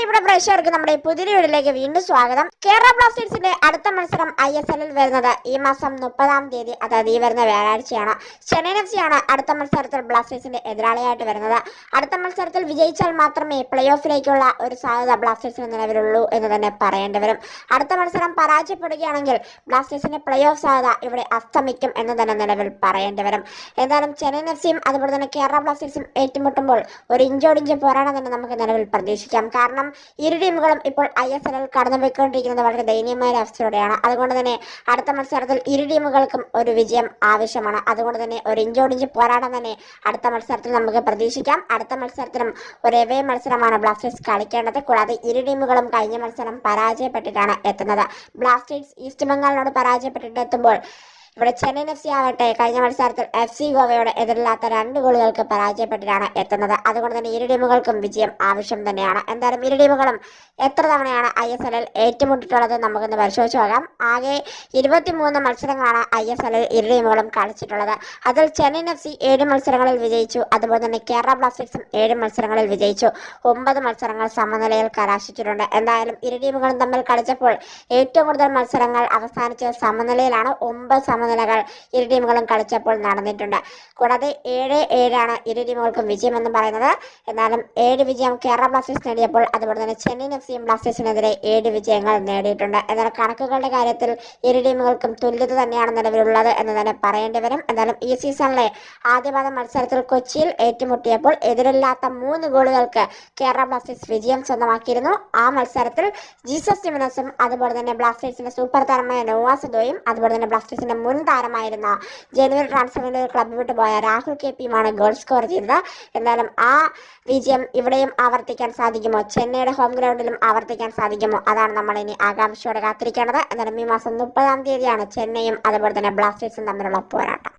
പ്രിയപ്പെട്ട പ്രേക്ഷകർക്ക് നമ്മുടെ പുതിയ വീഡിയോയിലേക്ക് വീണ്ടും സ്വാഗതം. കേരള ബ്ലാസ്റ്റേഴ്സിന്റെ അടുത്ത മത്സരം ഐ എസ് എല്ലിൽ വരുന്നത് ഈ മാസം മുപ്പതാം തീയതി അതായത് ഈ വരുന്ന വ്യാഴാഴ്ചയാണ്. ചെന്നൈയിൻ എഫ് സി ആണ് അടുത്ത മത്സരത്തിൽ ബ്ലാസ്റ്റേഴ്സിന്റെ എതിരാളിയായിട്ട് വരുന്നത്. അടുത്ത മത്സരത്തിൽ വിജയിച്ചാൽ മാത്രമേ പ്ലേ ഓഫിലേക്കുള്ള ഒരു സാധ്യത ബ്ലാസ്റ്റേഴ്സിന് നിലവിലുള്ളൂ എന്ന് തന്നെ പറയേണ്ടി വരും. അടുത്ത മത്സരം പരാജയപ്പെടുകയാണെങ്കിൽ ബ്ലാസ്റ്റേഴ്സിന്റെ പ്ലേ ഓഫ് സാധ്യത ഇവിടെ അസ്തമിക്കും എന്ന് തന്നെ നിലവിൽ പറയേണ്ടി വരും. എന്തായാലും ചെന്നൈയിൻ എഫ് സിയും അതുപോലെ തന്നെ കേരള ബ്ലാസ്റ്റേഴ്സും ഏറ്റുമുട്ടുമ്പോൾ ഒരു ഇഞ്ചോടിഞ്ച് പോരാണം തന്നെ നമുക്ക് നിലവിൽ പ്രതീക്ഷിക്കാം. കാരണം ഇരു ടീമുകളും ഇപ്പോൾ ഐ എസ് എല്ലിൽ കടന്നുപോയിക്കൊണ്ടിരിക്കുന്നത് വളരെ ദയനീയമായ ഒരു അവസ്ഥയോടെയാണ്. അതുകൊണ്ട് തന്നെ അടുത്ത മത്സരത്തിൽ ഇരു ടീമുകൾക്കും ഒരു വിജയം ആവശ്യമാണ്. അതുകൊണ്ട് തന്നെ ഒരു ഇഞ്ചോടിഞ്ച് പോരാട്ടം തന്നെ അടുത്ത മത്സരത്തിൽ നമുക്ക് പ്രതീക്ഷിക്കാം. അടുത്ത മത്സരത്തിലും ഒരു എവേ മത്സരമാണ് ബ്ലാസ്റ്റേഴ്സ് കളിക്കേണ്ടത്. കൂടാതെ ഇരു ടീമുകളും കഴിഞ്ഞ മത്സരം പരാജയപ്പെട്ടിട്ടാണ് എത്തുന്നത്. ബ്ലാസ്റ്റേഴ്സ് ഈസ്റ്റ് ബംഗാളിനോട് പരാജയപ്പെട്ടിട്ട് എത്തുമ്പോൾ ഇവിടെ ചെന്നൈയിൻ എഫ് സി ആവട്ടെ. കഴിഞ്ഞ മത്സരത്തിൽ എഫ് സി ഗോവയോട് എതിരില്ലാത്ത രണ്ട് ഗോളുകൾക്ക് പരാജയപ്പെട്ടിട്ടാണ് എത്തുന്നത്. അതുകൊണ്ട് തന്നെ ഇരു ടീമുകൾക്കും വിജയം ആവശ്യം തന്നെയാണ്. എന്തായാലും ഇരു ടീമുകളും എത്ര തവണയാണ് ഐ എസ് എല്ലിൽ ഏറ്റുമുട്ടിട്ടുള്ളത് നമുക്കൊന്ന് പരിശോധിച്ച് നോക്കാം. ആകെ ഇരുപത്തിമൂന്ന് മത്സരങ്ങളാണ് ഐ എസ് എല്ലിൽ ഇരു ടീമുകളും കളിച്ചിട്ടുള്ളത്. അതിൽ ചെന്നൈയിൻ എഫ് സി ഏഴ് മത്സരങ്ങളിൽ വിജയിച്ചു. അതുപോലെ തന്നെ കേരള ബ്ലാസ്റ്റേഴ്സും ഏഴ് മത്സരങ്ങളിൽ വിജയിച്ചു. ഒമ്പത് മത്സരങ്ങൾ സമനിലയിൽ കലാശിച്ചിട്ടുണ്ട് എന്തായാലും ഇരു ടീമുകളും തമ്മിൽ കളിച്ചപ്പോൾ ഏറ്റവും കൂടുതൽ മത്സരങ്ങൾ അവസാനിച്ച സമനിലയിലാണ്. ഒമ്പത് സമനിലകൾ ഇരു ടീമുകളും കളിച്ചപ്പോൾ നടന്നിട്ടുണ്ട്. കൂടാതെ ഏഴ് ഏഴാണ് ഇരു ടീമുകൾക്കും വിജയം എന്ന് പറയുന്നത്. എന്നാലും ഏഴ് വിജയം കേരള ബ്ലാസ്റ്റേഴ്സ് നേടിയപ്പോൾ അതുപോലെ തന്നെ ചെന്നൈ എഫ് സിയും ബ്ലാസ്റ്റേഴ്സിനെതിരെ ഏഴ് വിജയങ്ങൾ നേടിയിട്ടുണ്ട്. എന്നാൽ കണക്കുകളുടെ കാര്യത്തിൽ ഇരു ടീമുകൾക്കും തുല്യത തന്നെയാണ് നിലവിലുള്ളത് എന്ന് തന്നെ പറയേണ്ടി വരും. എന്നാലും ഈ സീസണിലെ ആദ്യപാദ മത്സരത്തിൽ കൊച്ചിയിൽ ഏറ്റുമുട്ടിയപ്പോൾ എതിരില്ലാത്ത മൂന്ന് ഗോളുകൾക്ക് കേരള ബ്ലാസ്റ്റേഴ്സ് വിജയം സ്വന്തമാക്കിയിരുന്നു. ആ മത്സരത്തിൽ ജീസസ് ടിമിനസും അതുപോലെ തന്നെ ബ്ലാസ്റ്റേഴ്സിന്റെ സൂപ്പർ താരമായ നോവാസദോയും അതുപോലെ തന്നെ ബ്ലാസ്റ്റേഴ്സിന്റെ മുൻ താരമായിരുന്ന ജനുവരി ട്രാൻസ്ഫറിന്റെ ക്ലബ് വിട്ടു പോയ രാഹുൽ കെ പിയുമാണ് ഗോൾ സ്കോർ ചെയ്തത്. എന്തായാലും ആ വിജയം ഇവിടെയും ആവർത്തിക്കാൻ സാധിക്കുമോ? ചെന്നൈയുടെ ഹോം ഗ്രൗണ്ടിലും ആവർത്തിക്കാൻ സാധിക്കുമോ? അതാണ് നമ്മൾ ഇനി ആകാംക്ഷയോടെ കാത്തിരിക്കേണ്ടത്. എന്നാലും ഈ മാസം മുപ്പതാം തീയതിയാണ് ചെന്നൈയും അതുപോലെ തന്നെ ബ്ലാസ്റ്റേഴ്സും തമ്മിലുള്ള പോരാട്ടം.